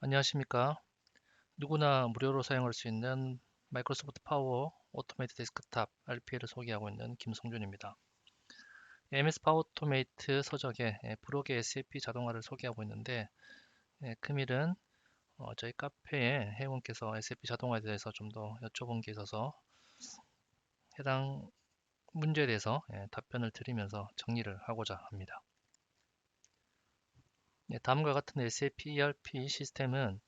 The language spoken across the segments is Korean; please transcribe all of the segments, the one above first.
안녕하십니까. 누구나 무료로 사용할 수 있는 마이크로소프트 파워 오토메이트 데스크탑 RPA를 소개하고 있는 김성준입니다. MS 파워 오토메이트 서적의 예, 브록의 SAP 자동화를 소개하고 있는데 예, 금일은 어, 저희 카페에 회원께서 SAP 자동화에 대해서 좀 더 여쭤본 게 있어서 해당 문제에 대해서 예, 답변을 드리면서 정리를 하고자 합니다. 네, 다음과 같은 SAP ERP 시스템은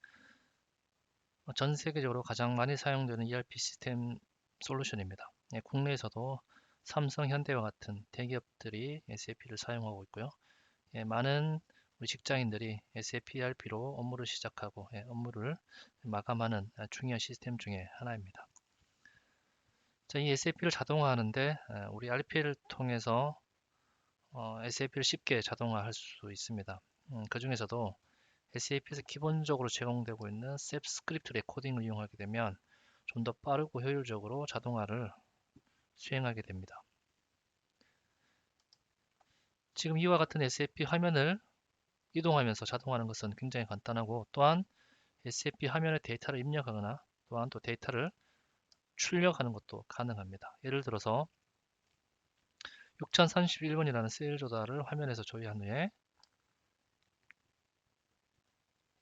전 세계적으로 가장 많이 사용되는 ERP 시스템 솔루션입니다. 네, 국내에서도 삼성, 현대와 같은 대기업들이 SAP를 사용하고 있고요. 예, 많은 우리 직장인들이 SAP ERP로 업무를 시작하고 예, 업무를 마감하는 중요한 시스템 중에 하나입니다. 자, 이 SAP를 자동화하는데 우리 RPA를 통해서 어, SAP를 쉽게 자동화할 수 있습니다. 음, 그 중에서도 SAP에서 기본적으로 제공되고 있는 셉 스크립트 레코딩을 이용하게 되면 좀 더 빠르고 효율적으로 자동화를 수행하게 됩니다. 지금 이와 같은 SAP 화면을 이동하면서 자동화하는 것은 굉장히 간단하고 또한 SAP 화면에 데이터를 입력하거나 또한 또 데이터를 출력하는 것도 가능합니다. 예를 들어서 6031번이라는 세일 조달을 화면에서 조회한 후에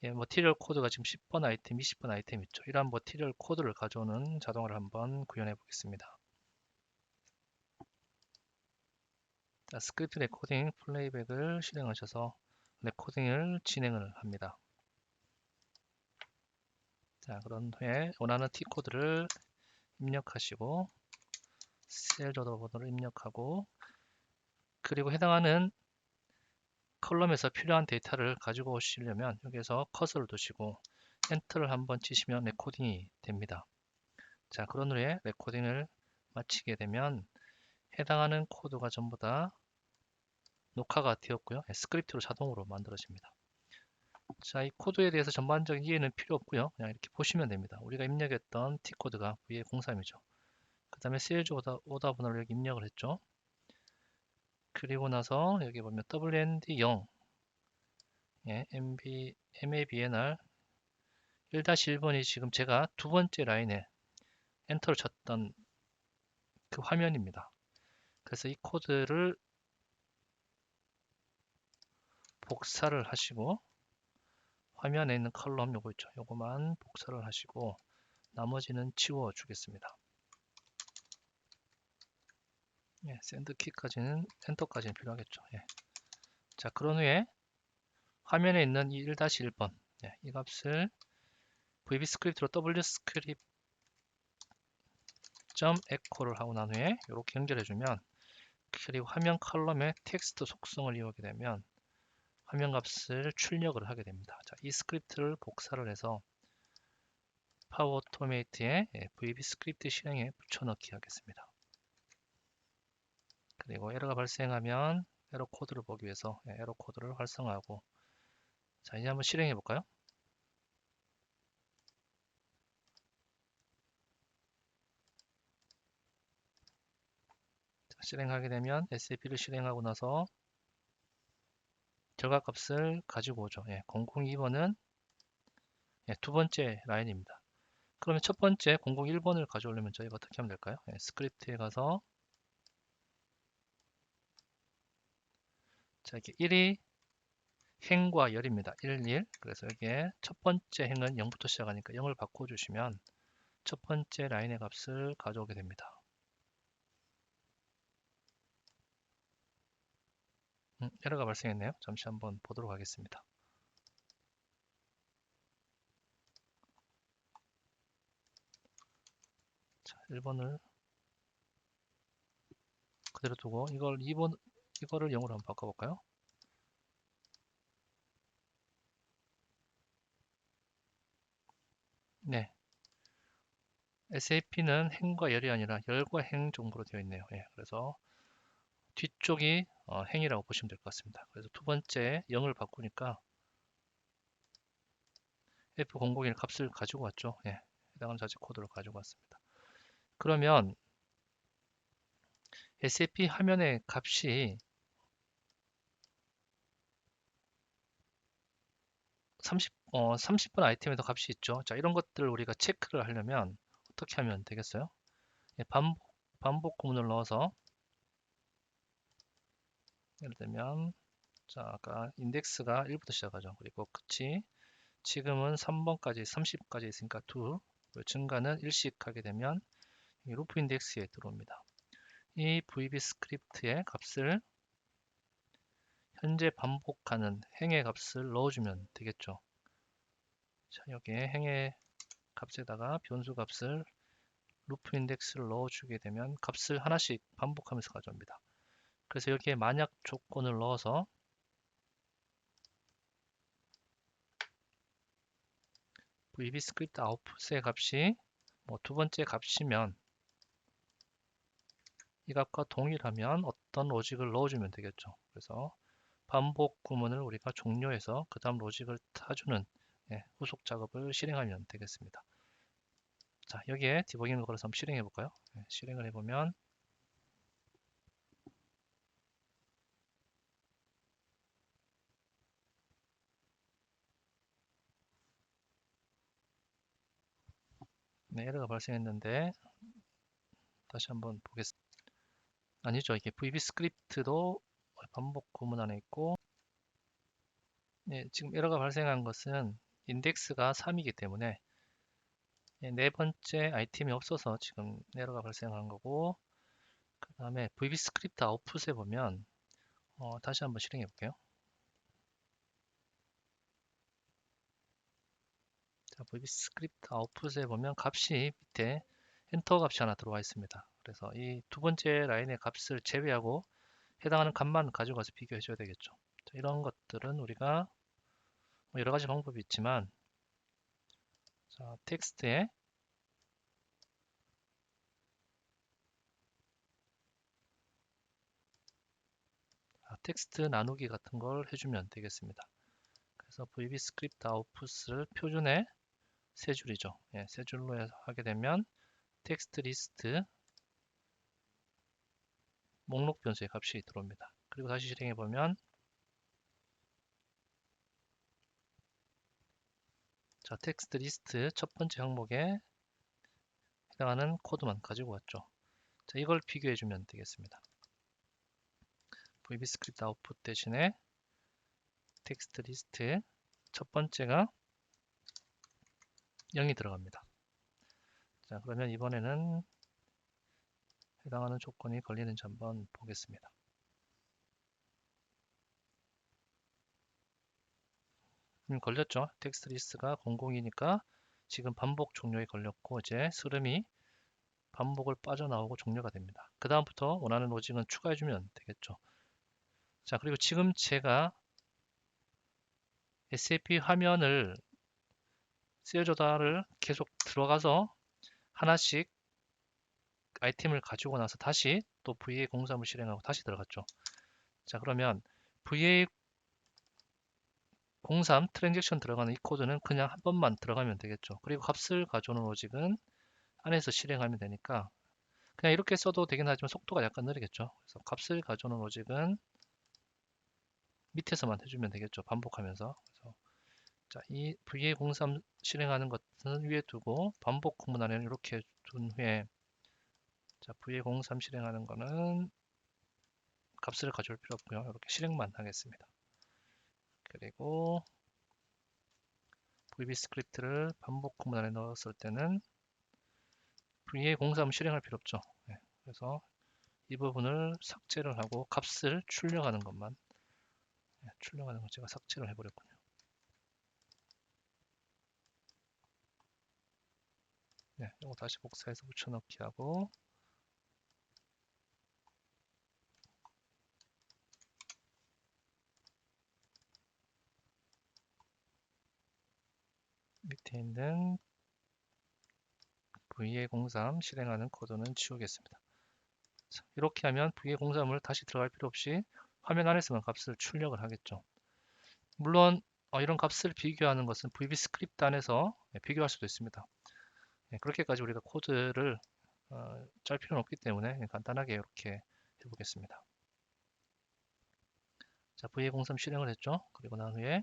예, 머티리얼 코드가 지금 10번 아이템, 20번 아이템 있죠. 이러한 머티리얼 코드를 가져오는 자동화를 한번 구현해 보겠습니다. 자, 스크립트 레코딩 플레이백을 실행하셔서 레코딩을 진행을 합니다. 자, 그런 후에 원하는 T코드를 입력하시고 셀 번호를 입력하고 그리고 해당하는 컬럼에서 필요한 데이터를 가지고 오시려면 여기에서 커서를 두시고 엔터를 한번 치시면 레코딩이 됩니다. 자 그런 후에 레코딩을 마치게 되면 해당하는 코드가 전부 다 녹화가 되었고요. 예, 스크립트로 자동으로 만들어집니다. 자, 이 코드에 대해서 전반적인 이해는 필요 없고요. 그냥 이렇게 보시면 됩니다. 우리가 입력했던 T코드가 VA03이죠. 그 다음에 CLG 오다, 오다 번호를 입력을 했죠. 그리고 나서 여기 보면 WND 0 예, MB, MABNR 1-1번이 지금 제가 두 번째 라인에 엔터를 쳤던 그 화면입니다. 그래서 이 코드를 복사를 하시고 화면에 있는 컬럼 요거 있죠. 요거만 복사를 하시고 나머지는 지워 주겠습니다. 예, 샌드 키까지는 엔터까지는 필요하겠죠. 예. 자, 그런 후에 화면에 있는 1-1번 예, 이 값을 VB 스크립트로 W 스크립트 점 에코를 하고 난 후에 이렇게 연결해 주면 그리고 화면 컬럼의 텍스트 속성을 이용하게 되면 화면 값을 출력을 하게 됩니다. 자, 이 스크립트를 복사를 해서 파워 오토메이트의 VB 스크립트 실행에 붙여넣기 하겠습니다. 그리고 에러가 발생하면 에러 코드를 보기 위해서 예, 에러 코드를 활성화하고 자 이제 한번 실행해 볼까요? 자, 실행하게 되면 SAP를 실행하고 나서 결과값을 가지고 오죠. 예, 002번은 예, 두 번째 라인입니다. 그러면 첫 번째 001번을 가져오려면 저희가 어떻게 하면 될까요? 예, 스크립트에 가서 자, 이렇게 1이 행과 열입니다. 1, 1. 그래서 여기에 첫 번째 행은 0부터 시작하니까 0을 바꿔주시면 첫 번째 라인의 값을 가져오게 됩니다. 음, 에러가 발생했네요. 잠시 한번 보도록 하겠습니다. 자, 1번을 그대로 두고 이걸 2번 이거를 0으로 한번 바꿔볼까요? 네. SAP는 행과 열이 아니라 열과 행 정도로 되어 있네요. 예, 그래서 뒤쪽이 어, 행이라고 보시면 될 것 같습니다. 그래서 두 번째 0을 바꾸니까 F001 값을 가지고 왔죠. 예, 해당하는 자체 코드를 가지고 왔습니다. 그러면 SAP 화면의 값이 30 어, 30번 아이템에도 값이 있죠. 자, 이런 것들을 우리가 체크를 하려면 어떻게 하면 되겠어요? 예, 반복, 반복 구문을 넣어서 예를 들면 자, 아까 인덱스가 1부터 시작하죠. 그리고 끝이 지금은 3번까지 30까지 있으니까 2 증가는 일씩 하게 되면 이 루프 인덱스에 들어옵니다. 이 VB 스크립트의 값을 현재 반복하는 행의 값을 넣어주면 되겠죠. 자, 여기에 행의 값에다가 변수 값을 루프 인덱스를 넣어주게 되면 값을 하나씩 반복하면서 가져옵니다. 그래서 여기에 만약 조건을 넣어서 VB 스크립트 아웃풋의 값이 뭐 두 번째 값이면 이 값과 동일하면 어떤 로직을 넣어주면 되겠죠. 그래서 반복 구문을 우리가 종료해서 그 다음 로직을 타주는 예, 후속 작업을 실행하면 되겠습니다. 자 여기에 디버깅을 걸어서 한번 실행해 볼까요? 예, 실행을 해보면 네, 에러가 발생했는데 다시 한번 보겠습니다. 아니죠. 이게 VB 스크립트도 반복 구문 안에 있고 네, 지금 에러가 발생한 것은 인덱스가 3이기 때문에 네, 네 번째 아이템이 없어서 지금 에러가 발생한 거고 그 다음에 VB 스크립트 아웃풋에 보면 어, 다시 한번 실행해 볼게요. 자, VB 스크립트 아웃풋에 보면 값이 밑에 엔터 값이 하나 들어와 있습니다. 그래서 이 두 번째 라인의 값을 제외하고 해당하는 값만 가져가서 비교해 줘야 되겠죠. 자, 이런 것들은 우리가 뭐 여러 가지 방법이 있지만 자, 텍스트에 아, 텍스트 나누기 같은 걸 해주면 되겠습니다. 그래서 VB 스크립트 아웃풋을 표준의 세 줄이죠. 예, 세 줄로 하게 되면 텍스트 리스트 목록 변수의 값이 들어옵니다. 그리고 다시 실행해 보면 자 텍스트 리스트 첫 번째 항목에 해당하는 코드만 가지고 왔죠. 자 이걸 비교해 주면 되겠습니다. VB 스크립트 아웃풋 대신에 텍스트 리스트 첫 번째가 0이 들어갑니다. 자 그러면 이번에는 해당하는 조건이 걸리는지 한번 보겠습니다. 음, 걸렸죠. 텍스트 리스트가 00이니까 지금 반복 종료에 걸렸고 이제 스름이 반복을 빠져나오고 종료가 됩니다. 그 다음부터 원하는 로직은 추가해주면 되겠죠. 자 그리고 지금 제가 SAP 화면을 세어조다를 계속 들어가서 하나씩 아이템을 가지고 나서 다시 또 VA 공삼을 실행하고 다시 들어갔죠. 자 그러면 VA 03 트랜잭션 들어가는 이 코드는 그냥 한 번만 들어가면 되겠죠. 그리고 값을 가져오는 로직은 안에서 실행하면 되니까 그냥 이렇게 써도 되긴 하지만 속도가 약간 느리겠죠. 그래서 값을 가져오는 로직은 밑에서만 해주면 되겠죠. 반복하면서. 자, 이 VA03 실행하는 것은 위에 두고 반복 구문 안에는 이렇게 둔 후에 자, VA03 실행하는 거는 값을 가져올 필요 없고요. 이렇게 실행만 하겠습니다. 그리고 VB 스크립트를 반복 구문 안에 넣었을 때는 VA03 실행할 필요 없죠. 네, 그래서 이 부분을 삭제를 하고 값을 출력하는 것만 네, 출력하는 거 제가 삭제를 해버렸군요. 네, 이거 다시 복사해서 붙여넣기 하고 밑에 있는 VA03 실행하는 코드는 지우겠습니다. 자, 이렇게 하면 VA03을 다시 들어갈 필요 없이 화면 안에서만 값을 출력을 하겠죠. 물론 어, 이런 값을 비교하는 것은 VB 스크립트 안에서 네, 비교할 수도 있습니다. 네, 그렇게까지 우리가 코드를 어, 짤 필요는 없기 때문에 간단하게 이렇게 해보겠습니다. 자, VA03 실행을 했죠. 그리고 난 후에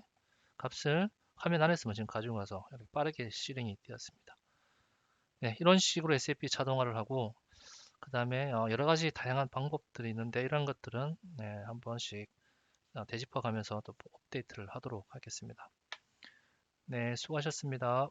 값을 화면 안에서만 지금 가지고 가서 이렇게 빠르게 실행이 되었습니다. 네, 이런 식으로 SAP 자동화를 하고 그 다음에 어, 여러 가지 다양한 방법들이 있는데 이런 것들은 네, 한 번씩 어, 되짚어 가면서 또 업데이트를 하도록 하겠습니다. 네, 수고하셨습니다.